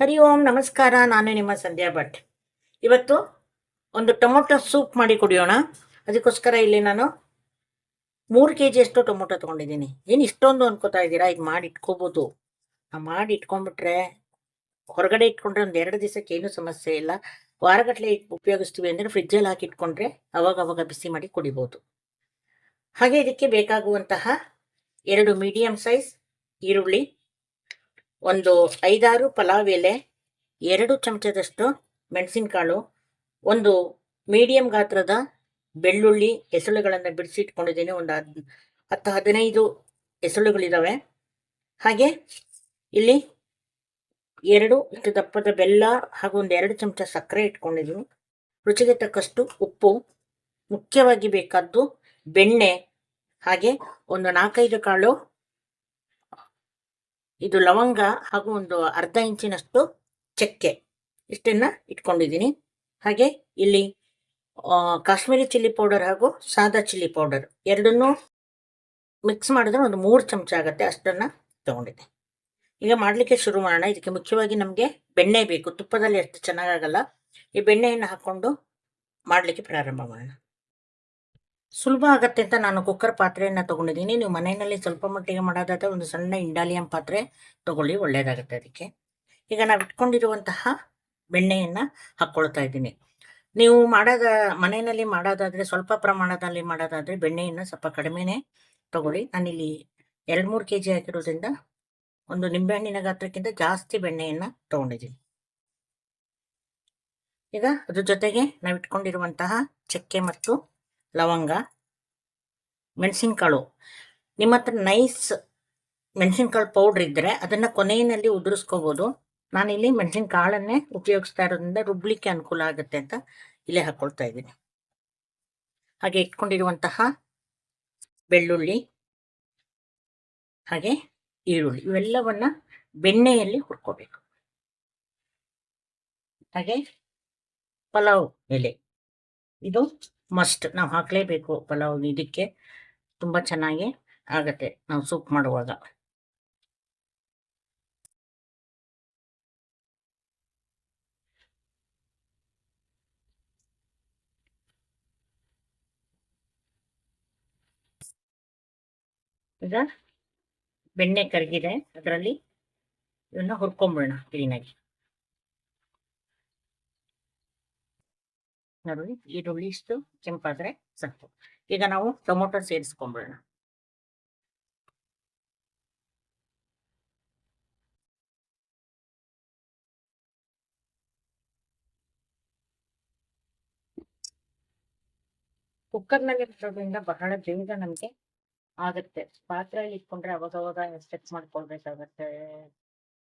ಹರಿ ಓಂ, ನಮಸ್ಕಾರ. ನಾನು ನಿಮ್ಮ ಸಂಧ್ಯಾ ಭಟ್. ಇವತ್ತು ಒಂದು ಟೊಮೊಟೊ ಸೂಪ್ ಮಾಡಿ ಕುಡಿಯೋಣ. ಅದಕ್ಕೋಸ್ಕರ ಇಲ್ಲಿ ನಾನು ಮೂರು ಕೆ ಜಿಯಷ್ಟು ಟೊಮೊಟೊ ತೊಗೊಂಡಿದ್ದೀನಿ. ಏನು ಇಷ್ಟೊಂದು ಅನ್ಕೋತಾ ಇದ್ದೀರಾ? ಇದು ಮಾಡಿ ಇಟ್ಕೋಬೋದು. ಮಾಡಿ ಇಟ್ಕೊಂಡ್ಬಿಟ್ರೆ ಹೊರಗಡೆ ಇಟ್ಕೊಂಡ್ರೆ ಒಂದು ಎರಡು ದಿವಸಕ್ಕೆ ಏನೂ ಸಮಸ್ಯೆ ಇಲ್ಲ. ವಾರಗಟ್ಟಲೆ ಉಪಯೋಗಿಸ್ತೀವಿ ಅಂದರೆ ಫ್ರಿಜ್ಜಲ್ಲಿ ಹಾಕಿ ಇಟ್ಕೊಂಡ್ರೆ ಅವಾಗ ಅವಾಗ ಬಿಸಿ ಮಾಡಿ ಕುಡಿಬೋದು. ಹಾಗೆ ಇದಕ್ಕೆ ಬೇಕಾಗುವಂತಹ ಎರಡು ಮೀಡಿಯಂ ಸೈಜ್ ಈರುಳ್ಳಿ ಒಂದು ಐದಾರು ಪಲಾವ್ ಎಲೆ, ಎರಡು ಚಮಚದಷ್ಟು ಮೆಣಸಿನಕಾಳು, ಒಂದು ಮೀಡಿಯಂ ಗಾತ್ರದ ಬೆಳ್ಳುಳ್ಳಿ ಹೆಸಳುಗಳನ್ನು ಬಿಡಿಸಿ ಇಟ್ಕೊಂಡಿದ್ದೀನಿ ಒಂದು ಹದ್, ಹತ್ತು ಹದಿನೈದು ಎಸಳುಗಳಿದ್ದಾವೆ ಹಾಗೆ ಇಲ್ಲಿ ಎರಡು ಇಷ್ಟು ದಪ್ಪದ ಬೆಲ್ಲ ಹಾಗೂ ಒಂದು ಎರಡು ಚಮಚ ಸಕ್ಕರೆ ಇಟ್ಕೊಂಡಿದ್ದೀನಿ. ರುಚಿಗೆ ತಕ್ಕಷ್ಟು ಉಪ್ಪು, ಮುಖ್ಯವಾಗಿ ಬೇಕಾದ್ದು ಬೆಣ್ಣೆ, ಹಾಗೆ ಒಂದು ನಾಲ್ಕೈದು ಕಾಳು ಇದು ಲವಂಗ ಹಾಗೂ ಒಂದು ಅರ್ಧ ಇಂಚಿನಷ್ಟು ಚಕ್ಕೆ ಇಷ್ಟನ್ನ ಇಟ್ಕೊಂಡಿದ್ದೀನಿ. ಹಾಗೆ ಇಲ್ಲಿ ಕಾಶ್ಮೀರಿ ಚಿಲ್ಲಿ ಪೌಡರ್ ಹಾಗೂ ಸಾದಾ ಚಿಲ್ಲಿ ಪೌಡರ್ ಎರಡನ್ನೂ ಮಿಕ್ಸ್ ಮಾಡಿದ್ರೆ ಒಂದು ಮೂರು ಚಮಚ ಆಗುತ್ತೆ ಅಷ್ಟನ್ನ ತಗೊಂಡಿದ್ದೆ. ಈಗ ಮಾಡಲಿಕ್ಕೆ ಶುರು ಮಾಡೋಣ. ಇದಕ್ಕೆ ಮುಖ್ಯವಾಗಿ ನಮಗೆ ಬೆಣ್ಣೆ ಬೇಕು. ತುಪ್ಪದಲ್ಲಿ ಅಷ್ಟು ಚೆನ್ನಾಗಾಗಲ್ಲ. ಈ ಬೆಣ್ಣೆಯನ್ನು ಹಾಕ್ಕೊಂಡು ಮಾಡಲಿಕ್ಕೆ ಪ್ರಾರಂಭ ಮಾಡೋಣ. ಸುಲಭ ಆಗತ್ತೆ ಅಂತ ನಾನು ಕುಕ್ಕರ್ ಪಾತ್ರೆಯನ್ನು ತಗೊಂಡಿದ್ದೀನಿ. ನೀವು ಮನೆಯಲ್ಲಿ ಸ್ವಲ್ಪ ಮಟ್ಟಿಗೆ ಮಾಡೋದಾದ್ರೆ ಒಂದು ಸಣ್ಣ ಇಂಡಾಲಿಯಂ ಪಾತ್ರೆ ತಗೊಳ್ಳಿ ಒಳ್ಳೆಯದಾಗುತ್ತೆ ಅದಕ್ಕೆ. ಈಗ ನಾವು ಇಟ್ಕೊಂಡಿರುವಂತಹ ಬೆಣ್ಣೆಯನ್ನು ಹಾಕ್ಕೊಳ್ತಾ ಇದ್ದೀನಿ. ನೀವು ಮಾಡೋದ, ಮನೆಯಲ್ಲಿ ಮಾಡೋದಾದರೆ ಸ್ವಲ್ಪ ಪ್ರಮಾಣದಲ್ಲಿ ಮಾಡೋದಾದರೆ ಬೆಣ್ಣೆಯನ್ನು ಸ್ವಲ್ಪ ಕಡಿಮೆನೇ ತಗೊಳ್ಳಿ. ನಾನಿಲ್ಲಿ ಎರಡು ಮೂರು ಕೆ ಜಿ ಹಾಕಿರೋದ್ರಿಂದ ಒಂದು ನಿಂಬೆಹಣ್ಣಿನ ಗಾತ್ರಕ್ಕಿಂತ ಜಾಸ್ತಿ ಬೆಣ್ಣೆಯನ್ನು ತಗೊಂಡಿದ್ದೀನಿ. ಈಗ ಅದ್ರ ಜೊತೆಗೆ ನಾವು ಇಟ್ಕೊಂಡಿರುವಂತಹ ಚಕ್ಕೆ ಮತ್ತು ಲವಂಗ, ಮೆಣಸಿನಕಾಳು. ನಿಮ್ಮ ಹತ್ರ ನೈಸ್ ಮೆಣಸಿನಕಾಳು ಪೌಡ್ರ್ ಇದ್ದರೆ ಅದನ್ನು ಕೊನೆಯಲ್ಲಿ ಉದುರಿಸ್ಕೋಬೋದು. ನಾನಿಲ್ಲಿ ಮೆಣಸಿನ ಕಾಳನ್ನೇ ಉಪಯೋಗಿಸ್ತಾ ಇರೋದ್ರಿಂದ ರುಬ್ಲಿಕ್ಕೆ ಅನುಕೂಲ ಆಗುತ್ತೆ ಅಂತ ಇಲ್ಲೇ ಹಾಕ್ಕೊಳ್ತಾ ಇದ್ದೀನಿ. ಹಾಗೆ ಇಟ್ಕೊಂಡಿರುವಂತಹ ಬೆಳ್ಳುಳ್ಳಿ, ಹಾಗೆ ಈರುಳ್ಳಿ ಇವೆಲ್ಲವನ್ನ ಬೆಣ್ಣೆಯಲ್ಲಿ ಹುರ್ಕೋಬೇಕು. ಹಾಗೆ ಪಲಾವ್ ಎಲೆ. ಇದು ಮಸ್ಟ್ ನಾವು ಹಾಕಲೇಬೇಕು ಪಲಾವ್ ಇದಕ್ಕೆ. ತುಂಬ ಚೆನ್ನಾಗಿ ಆಗತ್ತೆ ನಾವು ಸೂಪ್ ಮಾಡುವಾಗ. ಈಗ ಬೆಣ್ಣೆ ಕರಗಿದೆ ಅದರಲ್ಲಿ ಇವನ್ನ ಹುರ್ಕೊಂಬಿಡೋಣ ಕ್ಲೀನಾಗಿ. ನೋಡಿ ಈರುಳ್ಳಿ ಇಷ್ಟು ಕೆಂಪಾದ್ರೆ ಸಾಕು ಈಗ ನಾವು ಟೊಮೊಟೊ ಸೇರಿಸ್ಕೊಂಡ್ಬಿಡೋಣ ಕುಕ್ಕರ್ನಲ್ಲಿ ಇರೋದ್ರಿಂದ ಬಹಳ ಬೇಗ ನಮಗೆ ಆಗುತ್ತೆ. ಪಾತ್ರೆಯಲ್ಲಿ ಇಟ್ಕೊಂಡ್ರೆ ಅವಾಗ ಅವಾಗ ಚೆಕ್ ಮಾಡ್ಕೊಳ್ಬೇಕಾಗತ್ತೆ.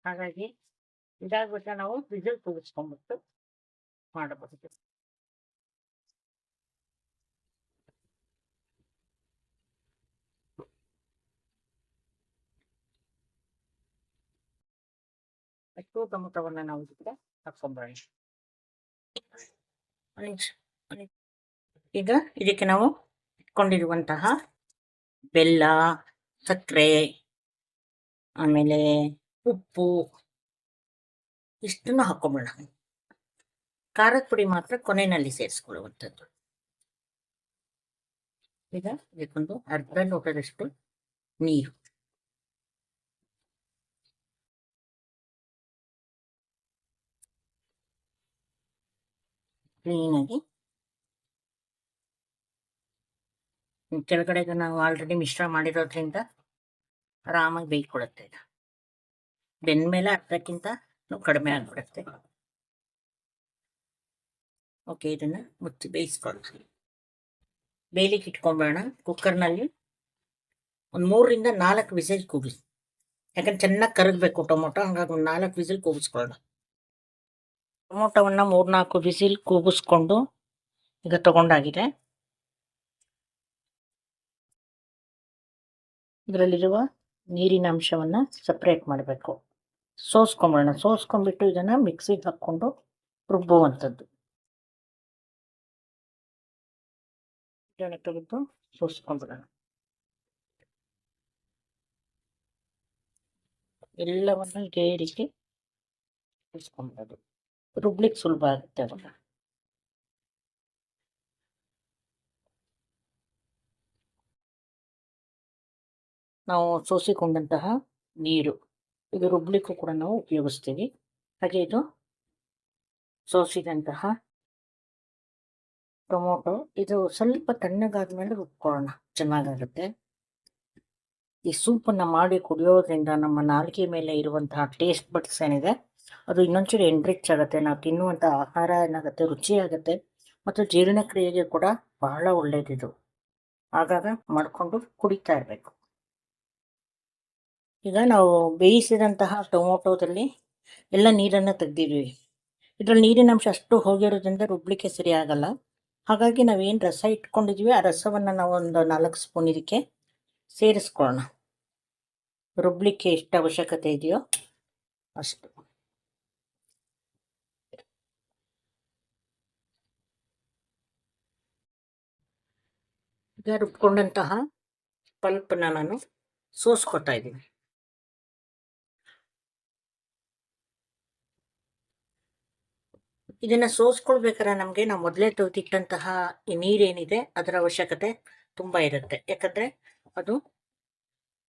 ಹಾಗಾಗಿ ಇದಾಗ್ಬಿಟ್ರೆ ನಾವು ವಿಸಿಲ್ ಕೂಗಿಸ್ಕೊಂಡ್ಬಿಟ್ಟು ಮಾಡಬಹುದು. ಅಷ್ಟು ಟೊಮೊಟೊವನ್ನ ನಾವು ನಿಮಿಷ. ಈಗ ಇದಕ್ಕೆ ನಾವು ಇಟ್ಕೊಂಡಿರುವಂತಹ ಬೆಲ್ಲ ಸಕ್ಕರೆ ಆಮೇಲೆ ಉಪ್ಪು ಇಷ್ಟನ್ನು ಹಾಕೊಂಬಿಡೋಣ ಖಾರದ ಪುಡಿ ಮಾತ್ರ ಕೊನೆಯಲ್ಲಿ ಸೇರಿಸ್ಕೊಳ್ಳುವಂಥದ್ದು. ಈಗ ಇದಕ್ಕೊಂದು ಅರ್ಧ ಲೋಟದಷ್ಟು ನೀರು. ಕ್ಲೀನಾಗಿ. ಕೆಳಗಡೆ ನಾವು ಆಲ್ರೆಡಿ ಮಿಶ್ರ ಮಾಡಿರೋದ್ರಿಂದ ಆರಾಮಾಗಿ ಬೇಯ್ಕೊಳುತ್ತೆ ಇದು. ಬೆಂದ್ಮೇಲೆ ಅರ್ಧಕ್ಕಿಂತ ಕಡಿಮೆ ಆಗಿಬಿಡುತ್ತೆ. ಓಕೆ ಇದನ್ನು ಮುಚ್ಚಿ ಬೇಯಿಸ್ಕೊಳ್ತೀವಿ ಬೇಯಲಿಕ್ಕೆ ಇಟ್ಕೊಂಬೇಡ ಕುಕ್ಕರ್ನಲ್ಲಿ ಒಂದು ಮೂರರಿಂದ ನಾಲ್ಕು ವಿಸಿಲ್ ಕೂಗಿಸಿ ಯಾಕಂದ್ರೆ ಚೆನ್ನಾಗಿ ಕರಗಬೇಕು ಟೊಮೊಟೊ, ಹಂಗಾಗಿ ಒಂದು ನಾಲ್ಕು ವಿಸಿಲ್ ಕೂಗಿಸ್ಕೊಳ್ಳೋಣ. ಟೊಮೊಟೊವನ್ನು ಮೂರ್ನಾಲ್ಕು ಬಿಸಿಲು ಕೂಗಿಸ್ಕೊಂಡು ಈಗ ತಗೊಂಡಾಗಿದೆ. ಇದರಲ್ಲಿರುವ ನೀರಿನ ಅಂಶವನ್ನು ಸಪ್ರೇಟ್ ಮಾಡಬೇಕು. ಸೋಸ್ಕೊಂಬಿಡೋಣ ಸೋಸ್ಕೊಂಡ್ಬಿಟ್ಟು ಇದನ್ನು ಮಿಕ್ಸಿಗೆ ಹಾಕ್ಕೊಂಡು ರುಬ್ಬುವಂಥದ್ದು. ಇದನ್ನು ತೆಗೆದು ಸೋಸ್ಕೊಂಡ್ಬಿಡೋಣ ಎಲ್ಲವನ್ನು ಇದೇ ರೀತಿ ಇಸ್ಕೊಂಬಿಡೋದು ರುಬ್ಲಿಕ್ಕೆ ಸುಲಭ ಆಗುತ್ತೆ ಅವಾಗ. ನಾವು ಸೋಸಿಕೊಂಡಂತಹ ನೀರು, ಇದು ರುಬ್ಲಿಕ್ಕೂ ಕೂಡ ನಾವು ಉಪಯೋಗಿಸ್ತೀವಿ. ಹಾಗೆ ಇದು ಸೋಸಿದಂತಹ ಟೊಮೊಟೊ, ಇದು ಸ್ವಲ್ಪ ತಣ್ಣಗಾದ್ಮೇಲೆ ರುಬ್ಕೊಳ್ಳೋಣ, ಚೆನ್ನಾಗಾಗುತ್ತೆ. ಈ ಸೂಪನ್ನು ಮಾಡಿ ಕುಡಿಯೋದ್ರಿಂದ ನಮ್ಮ ನಾಲಿಗೆ ಮೇಲೆ ಇರುವಂತಹ ಟೇಸ್ಟ್ ಬಟ್ಸ್ ಏನಿದೆ ಅದು ಇನ್ನೊಂಚೂರು ಎನ್ರಿಚ್ ಆಗುತ್ತೆ, ನಾವು ತಿನ್ನುವಂಥ ಆಹಾರ ಏನಾಗುತ್ತೆ, ರುಚಿಯಾಗುತ್ತೆ, ಮತ್ತು ಜೀರ್ಣಕ್ರಿಯೆಗೆ ಕೂಡ ಬಹಳ ಒಳ್ಳೆಯದಿದು ಆಗಾಗ ಮಾಡಿಕೊಂಡು ಕುಡಿತಾ ಇರಬೇಕು. ಈಗ ನಾವು ಬೇಯಿಸಿದಂತಹ ಟೊಮೊಟೊದಲ್ಲಿ ಎಲ್ಲ ನೀರನ್ನು ತೆಗ್ದಿದ್ವಿ ಇದರಲ್ಲಿ ನೀರಿನ ಅಂಶ ಅಷ್ಟು ಹೋಗಿರೋದ್ರಿಂದ ರುಬ್ಲಿಕ್ಕೆ ಸರಿ ಆಗಲ್ಲ ಹಾಗಾಗಿ ನಾವೇನು ರಸ ಇಟ್ಕೊಂಡಿದ್ವಿ, ಆ ರಸವನ್ನು ನಾವು ಒಂದು ನಾಲ್ಕು ಸ್ಪೂನ್ ಇದಕ್ಕೆ ಸೇರಿಸ್ಕೊಳ್ಳೋಣ. ರುಬ್ಲಿಕ್ಕೆ ಎಷ್ಟು ಅವಶ್ಯಕತೆ ಇದೆಯೋ ಅಷ್ಟು. ಈಗ ರುಬ್ಕೊಂಡಂತಹ ಪಲ್ಪನ್ನ ನಾನು ಸೋಸ್ಕೊತಾ ಇದ್ದೀನಿ. ಇದನ್ನ ಸೋಸ್ಕೊಳ್ಬೇಕಾದ್ರೆ ನಮಗೆ ನಾವು ಮೊದಲೇ ತೆಗೆದಿಟ್ಟಂತಹ ಈ ನೀರೇನಿದೆ ಅದರ ಅವಶ್ಯಕತೆ ತುಂಬ ಇರುತ್ತೆ. ಯಾಕಂದ್ರೆ ಅದು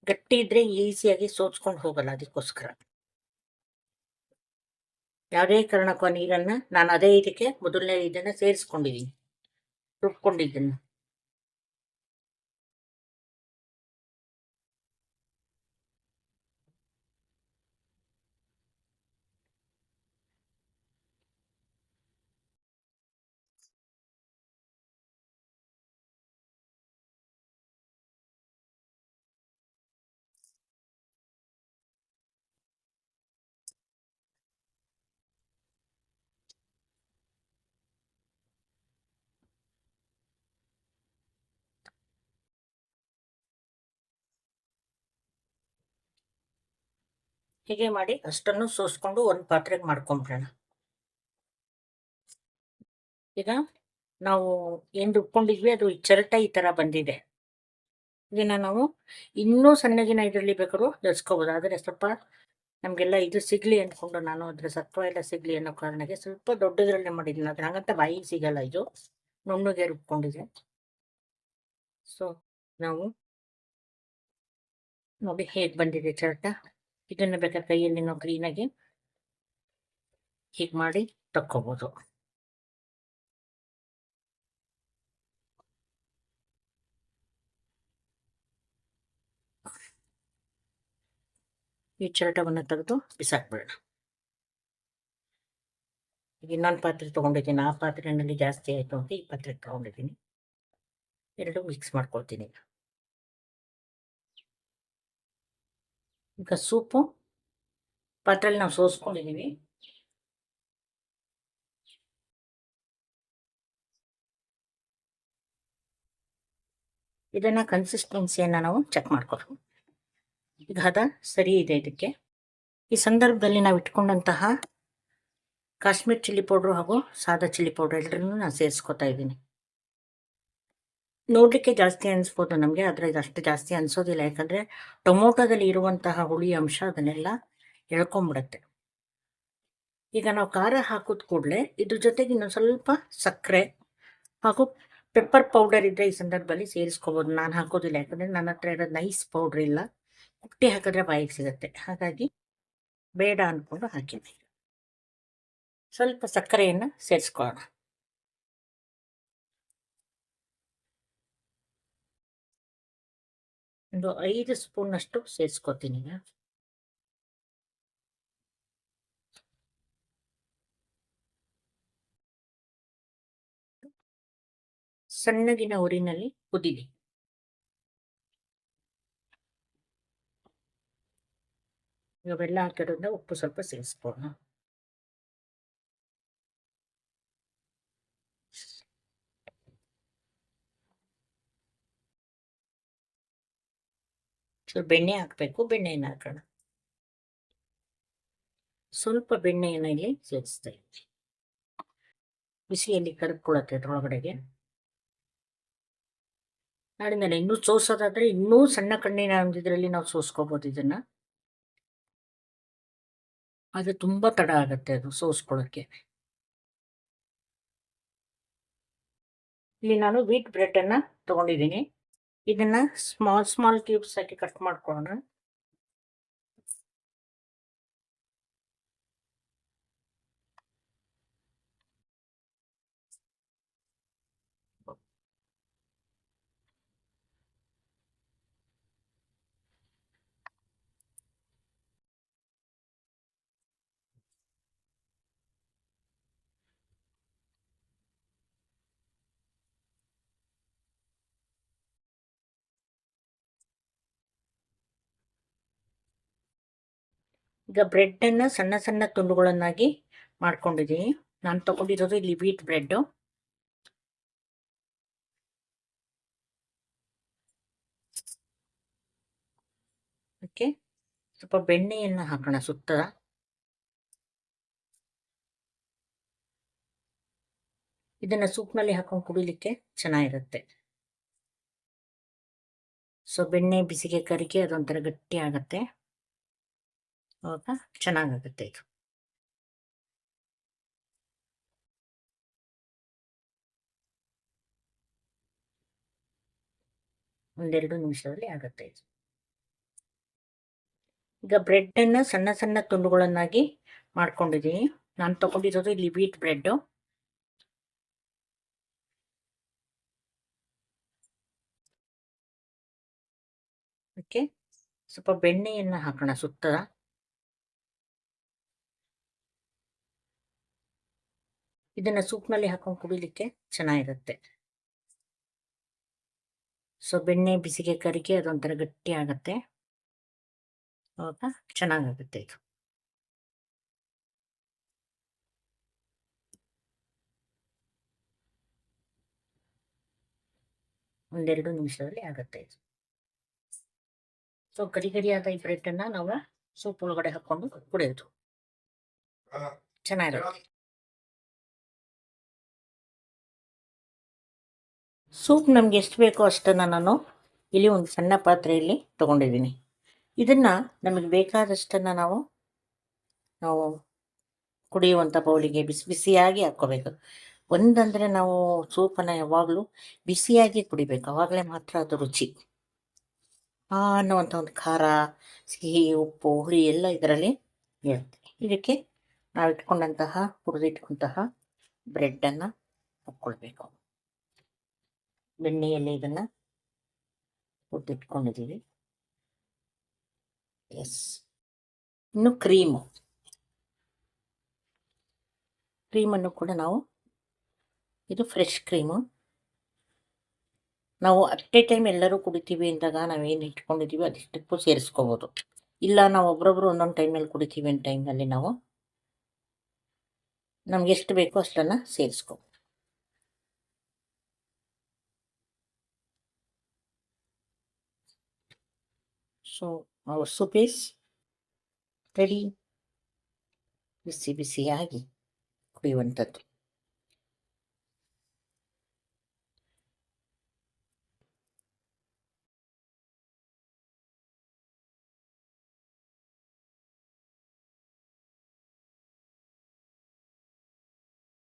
ಗಟ್ಟಿ ಇದ್ರೆ ಈಸಿಯಾಗಿ ಸೋಸ್ಕೊಂಡು ಹೋಗಲ್ಲ ಅದಕ್ಕೋಸ್ಕರ. ಯಾವುದೇ ಕಾರಣಕ್ಕೂ ನೀರನ್ನ ನಾನು ಅದೇ ಇದಕ್ಕೆ ಮೊದಲನೇ ಇದನ್ನ ಸೇರಿಸ್ಕೊಂಡಿದ್ದೀನಿ, ರುಬ್ಕೊಂಡಿದ್ದೀನಿ. ಹೀಗೆ ಮಾಡಿ ಅಷ್ಟನ್ನು ಸೋಸ್ಕೊಂಡು ಒಂದು ಪಾತ್ರೆಗೆ ಮಾಡ್ಕೊಂಬಿಡೋಣ ಈಗ ನಾವು ಏನು ರುಬ್ಕೊಂಡಿದ್ವಿ ಅದು ಚರಟ ಈ ಥರ ಬಂದಿದೆ. ಇದನ್ನ ನಾವು ಇನ್ನೂ ಸಣ್ಣಗಿನ ಇದರಲ್ಲಿ ಬೇಕಾದ್ರೂ ಜರ್ಸ್ಕೋಬೋದು ಆದರೆ ಸ್ವಲ್ಪ ನಮಗೆಲ್ಲ ಇದು ಸಿಗಲಿ ಅಂದ್ಕೊಂಡು ನಾನು ಅದ್ರ ಸತ್ವ ಎಲ್ಲ ಸಿಗಲಿ ಅನ್ನೋ ಕಾರಣಕ್ಕೆ ಸ್ವಲ್ಪ ದೊಡ್ಡದ್ರಲ್ಲೇ ಮಾಡಿದ್ದೀನಿ ಅದ್ರ ಹಂಗಂತ ಬಾಯಿಗೆ ಸಿಗಲ್ಲ ಇದು, ನುಣ್ಣುಗೆ ರುಬ್ಕೊಂಡಿದೆ. ಸೊ ನಾವು ನೋಡಿ ಹೇಗೆ ಬಂದಿದೆ ಚರಟ. ಇದನ್ನು ಬೇಕಾದ್ರೆ ಕೈಯಲ್ಲಿ ನಾವು ಕ್ಲೀನಾಗಿ ಹೀಗೆ ಮಾಡಿ ತಕ್ಕೋಬೋದು. ಈ ಚರಟವನ್ನು ತೆಗೆದು ಬಿಸಾಕ್ಬಿಡೋಣ ಈಗ ಇನ್ನೊಂದು ಪಾತ್ರೆ ತೊಗೊಂಡಿದ್ದೀನಿ. ಆ ಪಾತ್ರೆಯಲ್ಲಿ ಜಾಸ್ತಿ ಆಯಿತು ಅಂತ ಈ ಪಾತ್ರೆ ತೊಗೊಂಡಿದ್ದೀನಿ. ಎರಡು ಮಿಕ್ಸ್ ಮಾಡ್ಕೊಳ್ತೀನಿ ಈಗ ಸೂಪು ಪಾತ್ರೆಯಲ್ಲಿ ನಾವು ಸೋಸ್ಕೊಂಡಿದ್ದೀವಿ ಇದನ್ನ ಕನ್ಸಿಸ್ಟೆನ್ಸಿಯನ್ನ ನಾವು ಚೆಕ್ ಮಾಡ್ಕೋಬೇಕು ಈಗ ಹದ ಸರಿ ಇದೆ ಇದಕ್ಕೆ ಈ ಸಂದರ್ಭದಲ್ಲಿ ನಾವು ಇಟ್ಕೊಂಡಂತಹ ಕಾಶ್ಮೀರ್ ಚಿಲ್ಲಿ ಪೌಡ್ರು ಹಾಗೂ ಸಾದಾ ಚಿಲ್ಲಿ ಪೌಡ್ರ್ ಎಲ್ಲರನ್ನೂ ನಾನು ಸೇರಿಸ್ಕೊತಾ ಇದ್ದೀನಿ ನೋಡಲಿಕ್ಕೆ ಜಾಸ್ತಿ ಅನಿಸ್ಬೋದು ನಮಗೆ ಆದರೆ ಅಷ್ಟು ಜಾಸ್ತಿ ಅನಿಸೋದಿಲ್ಲ. ಯಾಕಂದರೆ ಟೊಮೊಟೊದಲ್ಲಿ ಇರುವಂತಹ ಹುಳಿ ಅಂಶ ಅದನ್ನೆಲ್ಲ ಎಳ್ಕೊಂಬಿಡುತ್ತೆ. ಈಗ ನಾವು ಖಾರ ಹಾಕಿದ ಕೂಡಲೇ ಇದ್ರ ಜೊತೆಗೆ ಇನ್ನೊಂದು ಸ್ವಲ್ಪ ಸಕ್ಕರೆ ಹಾಗೂ ಪೆಪ್ಪರ್ ಪೌಡರ್ ಇದ್ದರೆ ಈ ಸಂದರ್ಭದಲ್ಲಿ ಸೇರಿಸ್ಕೋಬೋದು. ನಾನು ಹಾಕೋದಿಲ್ಲ, ಯಾಕಂದರೆ ನನ್ನ ಹತ್ರ ಇರೋದು ನೈಸ್ ಪೌಡ್ರ್ ಇಲ್ಲ. ಕುಟ್ಟಿ ಹಾಕಿದ್ರೆ ಬಾಯಿಗೆ ಸಿಗುತ್ತೆ. ಹಾಗಾಗಿ ಬೇಡ ಅಂದ್ಕೊಂಡು ಹಾಕಿದ್ದೆ ಸ್ವಲ್ಪ ಸಕ್ಕರೆಯನ್ನು ಸೇರಿಸ್ಕೊಳ್ಳೋಣ. ಒಂದು ಐದು ಸ್ಪೂನ್ ಅಷ್ಟು ಸೇರಿಸ್ಕೊತೀನಿ ಈಗ ಸಣ್ಣಗಿನ ಉರಿನಲ್ಲಿ ಕುದಿಲಿ. ಇವೆಲ್ಲ ಹಾಕಿರೋದ್ರಿಂದ ಉಪ್ಪು ಸ್ವಲ್ಪ ಸೇರಿಸ್ಕೊಳ್ಳೋಣ ಸ್ವಲ್ಪ ಬೆಣ್ಣೆ ಹಾಕಬೇಕು ಬೆಣ್ಣೆಯನ್ನು ಹಾಕೋಣ. ಸ್ವಲ್ಪ ಬೆಣ್ಣೆಯನ್ನು ಇಲ್ಲಿ ಸೇರಿಸ್ತಾ ಇದ್ವಿ. ಬಿಸಿಯಲ್ಲಿ ಕರ್ಕೊಳತ್ತೆ ಅದ್ರೊಳಗಡೆಗೆ. ನಾಡಿಂದಲೇ ಇನ್ನೂ ಸೋಸೋದಾದ್ರೆ ಇನ್ನೂ ಸಣ್ಣ ಕಣ್ಣಿನ ಇದರಲ್ಲಿ ನಾವು ಸೋಸ್ಕೋಬಹುದು ಇದನ್ನ. ಅದು ತುಂಬ ತಡ ಆಗುತ್ತೆ ಅದು ಸೋಸ್ಕೊಳ್ಳೋಕ್ಕೆ ಇಲ್ಲಿ ನಾನು ವೀಟ್ ಬ್ರೆಡ್ಡನ್ನು ತೊಗೊಂಡಿದ್ದೀನಿ. ಇದನ್ನು ಸ್ಮಾಲ್ ಸ್ಮಾಲ್ ಕ್ಯೂಬ್ಸ್ ಆಗಿ ಕಟ್ ಮಾಡ್ಕೊಳ್ಳೋಣ ಈಗ ಬ್ರೆಡ್ಡನ್ನು ಸಣ್ಣ ಸಣ್ಣ ತುಂಡುಗಳನ್ನಾಗಿ ಮಾಡ್ಕೊಂಡಿದ್ದೀನಿ. ನಾನು ತಗೊಂಡಿರೋದು ಇಲ್ಲಿ ವೀಟ್ ಬ್ರೆಡ್ಡು ಓಕೆ. ಸ್ವಲ್ಪ ಬೆಣ್ಣೆಯನ್ನು ಹಾಕೋಣ ಸುತ್ತ. ಇದನ್ನು ಸೂಪ್ನಲ್ಲಿ ಹಾಕೊಂಡು ಕುಡಿಲಿಕ್ಕೆ ಚೆನ್ನಾಗಿರುತ್ತೆ. ಸೊ, ಬೆಣ್ಣೆ ಬಿಸಿಗೆ ಕರಿಗೆ ಅದೊಂಥರ ಗಟ್ಟಿ ಆಗುತ್ತೆ. ಅವಾಗ ಚೆನ್ನಾಗಾಗುತ್ತೆ ಇದು. ಒಂದೆರಡು ನಿಮಿಷದಲ್ಲಿ ಆಗುತ್ತೆ ಇದು. ಈಗ ಬ್ರೆಡ್ಡನ್ನು ಸಣ್ಣ ಸಣ್ಣ ತುಂಡುಗಳನ್ನಾಗಿ ಮಾಡ್ಕೊಂಡಿದ್ದೀನಿ. ನಾನು ತಗೊಂಡಿರೋದು ಇಲ್ಲಿ ವೀಟ್ ಬ್ರೆಡ್ಡು ಓಕೆ ಸ್ವಲ್ಪ ಬೆಣ್ಣೆಯನ್ನು ಹಾಕೋಣ ಸುತ್ತ. ಇದನ್ನ ಸೂಪ್ನಲ್ಲಿ ಹಾಕೊಂಡು ಕುಡಿಲಿಕ್ಕೆ ಚೆನ್ನಾಗಿರುತ್ತೆ. ಸೊ ಬೆಣ್ಣೆ ಬಿಸಿಗೆ ಕರಿಕೆ ಅದೊಂಥರ ಗಟ್ಟಿ ಆಗುತ್ತೆ ಅವಾಗ ಚೆನ್ನಾಗಾಗುತ್ತೆ ಇದು. ಒಂದೆರಡು ನಿಮಿಷದಲ್ಲಿ ಆಗುತ್ತೆ ಇದು. ಸೊ ಗರಿ ಗರಿಯಾದ ಈ ಬ್ರೆಡ್ಡನ್ನು ನಾವು ಸೂಪ್ ಒಳಗಡೆ ಹಾಕೊಂಡು ಕುಡಿಯೋದು. ಚೆನ್ನಾಗಿರುತ್ತೆ. ಸೂಪ್ ನಮಗೆ ಎಷ್ಟು ಬೇಕೋ ಅಷ್ಟನ್ನು ನಾನು ಇಲ್ಲಿ ಒಂದು ಸಣ್ಣ ಪಾತ್ರೆಯಲ್ಲಿ ತೊಗೊಂಡಿದ್ದೀನಿ. ಇದನ್ನು ನಮಗೆ ಬೇಕಾದಷ್ಟನ್ನು ನಾವು ನಾವು ಕುಡಿಯುವಂಥ ಬೌಲಿಗೆ ಬಿಸಿ, ಬಿಸಿಯಾಗಿ ಹಾಕ್ಕೋಬೇಕು. ಒಂದಂದರೆ ನಾವು ಸೂಪನ್ನು ಯಾವಾಗಲೂ ಬಿಸಿಯಾಗಿ ಕುಡಿಬೇಕು. ಆವಾಗಲೇ ಮಾತ್ರ ಅದು ರುಚಿ. ಅನ್ನುವಂಥ ಒಂದು ಖಾರ, ಸಿಹಿ, ಉಪ್ಪು, ಹುಳಿ ಎಲ್ಲ ಇದರಲ್ಲಿ ಇರುತ್ತೆ. ಇದಕ್ಕೆ ನಾವು ಇಟ್ಕೊಂಡಂತಹ ಹುರಿದಿಟ್ಕೊಂತಹ ಬ್ರೆಡ್ಡನ್ನು ಹಾಕ್ಕೊಳ್ಬೇಕು. ಬೆಣ್ಣೆಯಲ್ಲಿ ಇದನ್ನು ಉಟ್ಟಿಟ್ಕೊಂಡಿದ್ದೀವಿ ಎಸ್ ಇನ್ನು ಕ್ರೀಮು. ಕ್ರೀಮನ್ನು ಕೂಡ ನಾವು, ಇದು ಫ್ರೆಶ್ ಕ್ರೀಮು. ನಾವು ಅಟ್ ಎ ಟೈಮ್ ಎಲ್ಲರೂ ಕುಡಿತೀವಿ ಅಂದಾಗ ನಾವೇನು ಇಟ್ಕೊಂಡಿದ್ದೀವಿ ಅದಿಷ್ಟಕ್ಕೂ ಸೇರಿಸ್ಕೋಬೋದು. ಇಲ್ಲ, ನಾವು ಒಬ್ರೊಬ್ರು ಒಂದೊಂದು ಟೈಮಲ್ಲಿ ಕುಡಿತೀವಿ ಅಂದ ಟೈಮ್ನಲ್ಲಿ ನಾವು ನಮ್ಗೆ ಎಷ್ಟು ಬೇಕೋ ಅಷ್ಟನ್ನು ಸೇರಿಸ್ಕೋ so our soup is ready ಬಿಸಿ ಬಿಸಿಯಾಗಿ ಕುಡಿಯುವಂಥದ್ದು